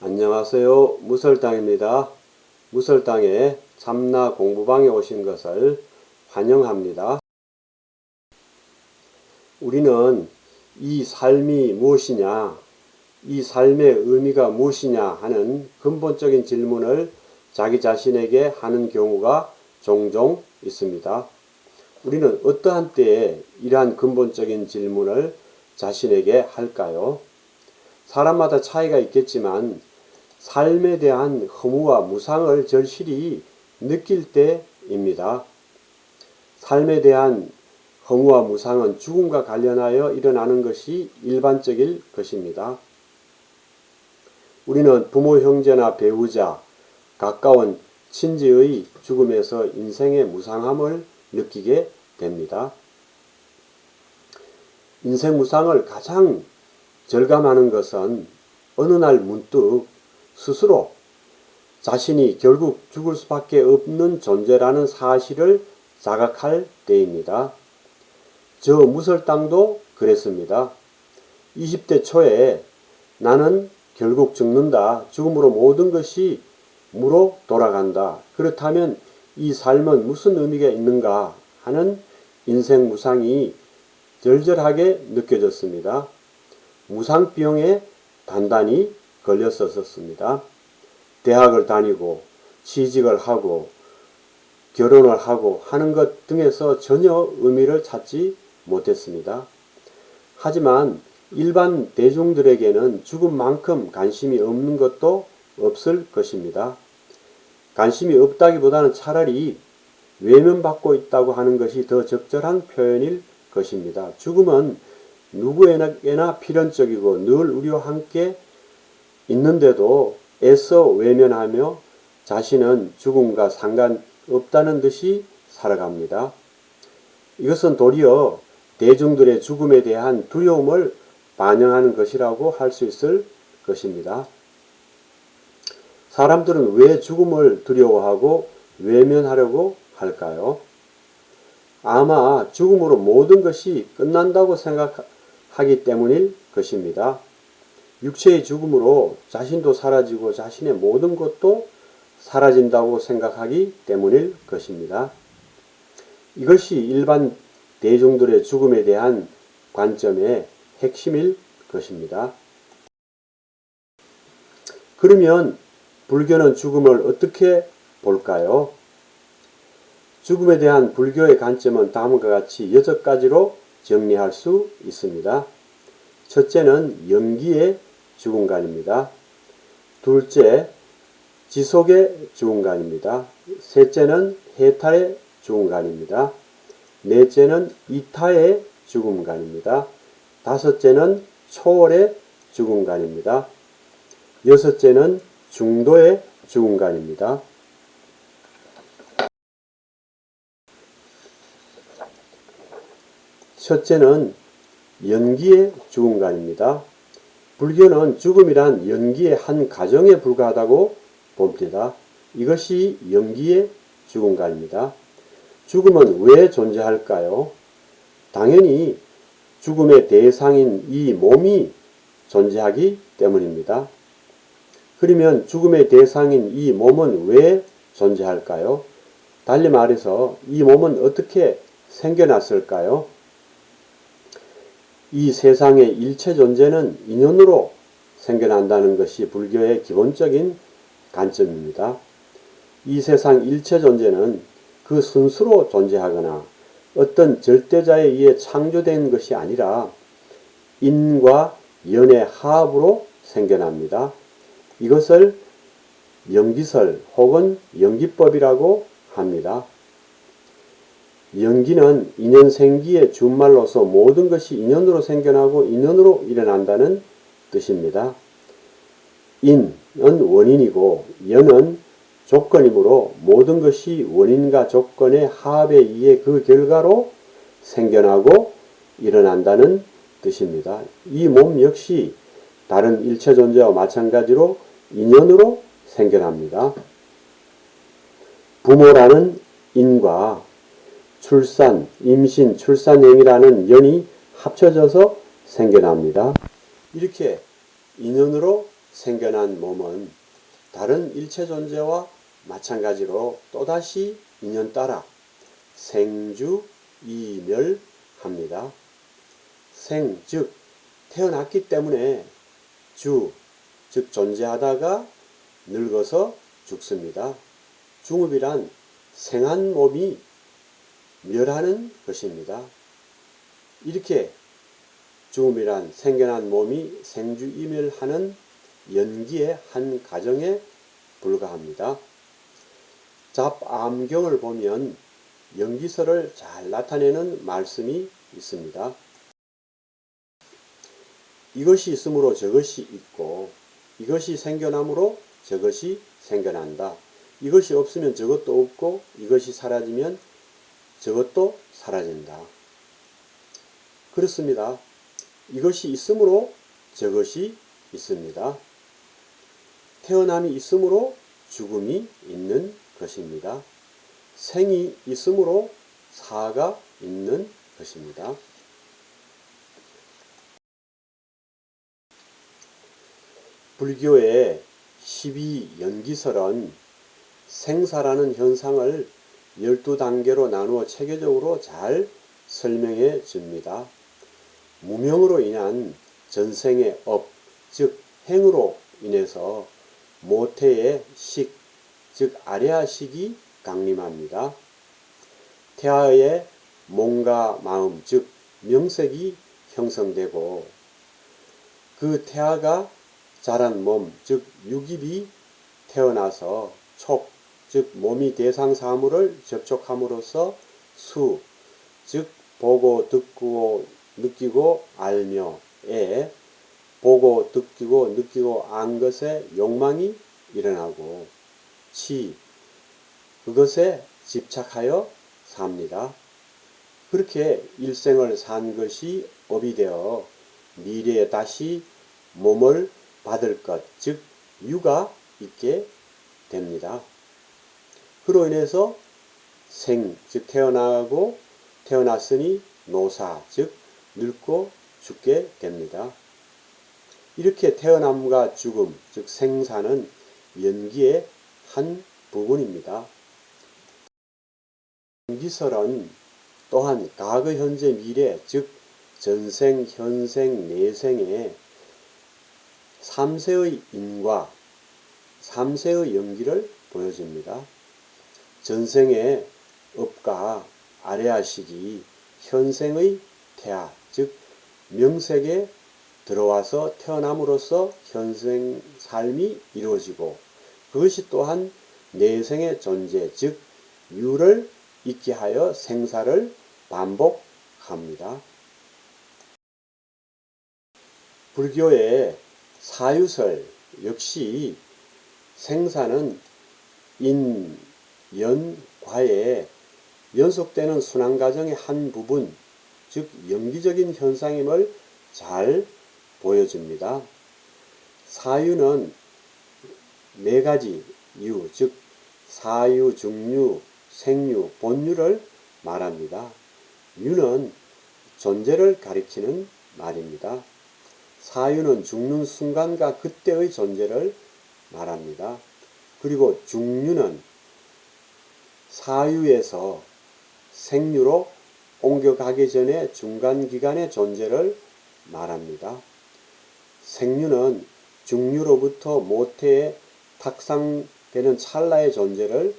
안녕하세요. 무설당입니다. 무설당의 참나 공부방에 오신 것을 환영합니다. 우리는 이 삶이 무엇이냐, 이 삶의 의미가 무엇이냐 하는 근본적인 질문을 자기 자신에게 하는 경우가 종종 있습니다. 우리는 어떠한 때에 이러한 근본적인 질문을 자신에게 할까요? 사람마다 차이가 있겠지만 삶에 대한 허무와 무상을 절실히 느낄 때입니다. 삶에 대한 허무와 무상은 죽음과 관련하여 일어나는 것이 일반적일 것입니다. 우리는 부모, 형제나 배우자, 가까운 친지의 죽음에서 인생의 무상함을 느끼게 됩니다. 인생 무상을 가장 절감하는 것은 어느 날 문득 스스로 자신이 결국 죽을 수밖에 없는 존재라는 사실을 자각할 때입니다. 저 무설당도 그랬습니다. 20대 초에 나는 결국 죽는다. 죽음으로 모든 것이 무로 돌아간다. 그렇다면 이 삶은 무슨 의미가 있는가 하는 인생 무상이 절절하게 느껴졌습니다. 무상병에 단단히 걸렸었습니다. 대학을 다니고 취직을 하고 결혼을 하고 하는 것 등에서 전혀 의미를 찾지 못했습니다. 하지만 일반 대중들에게는 죽음만큼 관심이 없는 것도 없을 것입니다. 관심이 없다기보다는 차라리 외면받고 있다고 하는 것이 더 적절한 표현일 것입니다. 죽음은 누구에게나 필연적이고 늘 우리와 함께 있는데도 애써 외면하며 자신은 죽음과 상관없다는 듯이 살아갑니다. 이것은 도리어 대중들의 죽음에 대한 두려움을 반영하는 것이라고 할 수 있을 것입니다. 사람들은 왜 죽음을 두려워하고 외면하려고 할까요? 아마 죽음으로 모든 것이 끝난다고 생각하기 때문일 것입니다. 육체의 죽음으로 자신도 사라지고 자신의 모든 것도 사라진다고 생각하기 때문일 것입니다. 이것이 일반 대중들의 죽음에 대한 관점의 핵심일 것입니다. 그러면 불교는 죽음을 어떻게 볼까요? 죽음에 대한 불교의 관점은 다음과 같이 여섯 가지로 정리할 수 있습니다. 첫째는 연기의 죽음관입니다. 둘째, 지속의 죽음관입니다. 셋째는 해탈의 죽음관입니다. 넷째는 이타의 죽음관입니다. 다섯째는 초월의 죽음관입니다. 여섯째는 중도의 죽음관입니다. 첫째는 연기의 죽음관입니다. 불교는 죽음이란 연기의 한 가정에 불과하다고 봅니다. 이것이 연기의 죽음관입니다. 죽음은 왜 존재할까요? 당연히 죽음의 대상인 이 몸이 존재하기 때문입니다. 그러면 죽음의 대상인 이 몸은 왜 존재할까요? 달리 말해서 이 몸은 어떻게 생겨났을까요? 이 세상의 일체 존재는 인연으로 생겨난다는 것이 불교의 기본적인 관점입니다. 이 세상 일체 존재는 그 순수로 존재하거나 어떤 절대자에 의해 창조된 것이 아니라 인과 연의 화합으로 생겨납니다. 이것을 연기설 혹은 연기법이라고 합니다. 연기는 인연생기의 준말로서 모든 것이 인연으로 생겨나고 인연으로 일어난다는 뜻입니다. 인은 원인이고 연은 조건이므로 모든 것이 원인과 조건의 합에 의해 그 결과로 생겨나고 일어난다는 뜻입니다. 이 몸 역시 다른 일체 존재와 마찬가지로 인연으로 생겨납니다. 부모라는 인과 출산, 임신, 출산행이라는 연이 합쳐져서 생겨납니다. 이렇게 인연으로 생겨난 몸은 다른 일체 존재와 마찬가지로 또다시 인연 따라 생주 이멸합니다. 생, 즉 태어났기 때문에 주, 즉 존재하다가 늙어서 죽습니다. 중업이란 생한 몸이 멸하는 것입니다. 이렇게 죽음이란 생겨난 몸이 생주이멸하는 연기의 한 가정에 불과합니다. 잡암경을 보면 연기설을 잘 나타내는 말씀이 있습니다. 이것이 있으므로 저것이 있고 이것이 생겨나므로 저것이 생겨난다. 이것이 없으면 저것도 없고 이것이 사라지면 저것도 사라진다. 그렇습니다. 이것이 있으므로 저것이 있습니다. 태어남이 있으므로 죽음이 있는 것입니다. 생이 있으므로 사가 있는 것입니다. 불교의 12연기설은 생사라는 현상을 12단계로 나누어 체계적으로 잘 설명해 줍니다. 무명으로 인한 전생의 업, 즉 행으로 인해서 모태의 식, 즉 아래아식이 강림합니다. 태아의 몸과 마음, 즉 명색이 형성되고 그 태아가 자란 몸, 즉 유깁이 태어나서 촉, 즉 몸이 대상 사물을 접촉함으로써 수, 즉 보고 듣고 느끼고 알며 에 보고 듣기고 느끼고 안 것에 욕망이 일어나고 치, 그것에 집착하여 삽니다. 그렇게 일생을 산 것이 업이 되어 미래에 다시 몸을 받을 것, 즉 유가 있게 됩니다. 그로 인해서 생, 즉 태어나고 태어났으니 노사, 즉 늙고 죽게 됩니다. 이렇게 태어남과 죽음, 즉 생사는 연기의 한 부분입니다. 연기설은 또한 과거, 현재, 미래, 즉 전생, 현생, 내생의 3세의 인과 3세의 연기를 보여줍니다. 전생의 업과 아래아식이 현생의 태아, 즉 명색에 들어와서 태어남으로써 현생 삶이 이루어지고 그것이 또한 내생의 존재, 즉 유를 있게 하여 생사를 반복합니다. 불교의 사유설 역시 생사는 인, 연, 과의 연속되는 순환 과정의 한 부분, 즉 연기적인 현상임을 잘 보여줍니다. 사유는 네 가지 유, 즉 사유, 중유, 생유, 본유를 말합니다. 유는 존재를 가리키는 말입니다. 사유는 죽는 순간과 그때의 존재를 말합니다. 그리고 중유는 사유에서 생유로 옮겨가기 전에 중간기간의 존재를 말합니다. 생유는 중유로부터 모태에 탁상되는 찰나의 존재를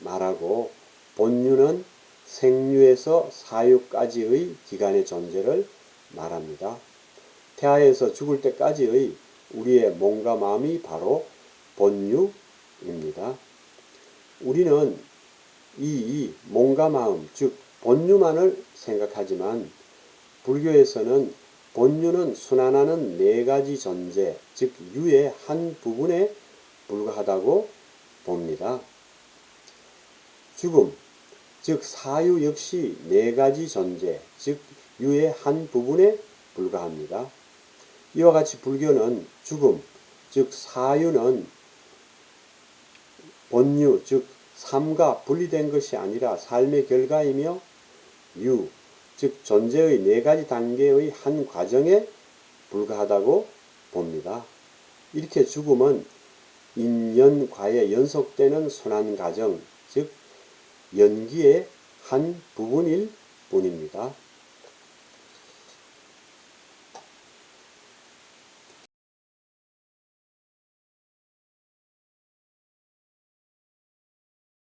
말하고 본유는 생유에서 사유까지의 기간의 존재를 말합니다. 태아에서 죽을 때까지의 우리의 몸과 마음이 바로 본유입니다. 우리는 이 몸과 마음, 즉 본유만을 생각하지만 불교에서는 본유는 순환하는 네 가지 존재, 즉 유의 한 부분에 불과하다고 봅니다. 죽음, 즉 사유 역시 네 가지 존재, 즉 유의 한 부분에 불과합니다. 이와 같이 불교는 죽음, 즉 사유는 본유, 즉 삶과 분리된 것이 아니라 삶의 결과이며 유, 즉 존재의 네 가지 단계의 한 과정에 불과하다고 봅니다. 이렇게 죽음은 인연과에 연속되는 순환 과정, 즉 연기의 한 부분일 뿐입니다.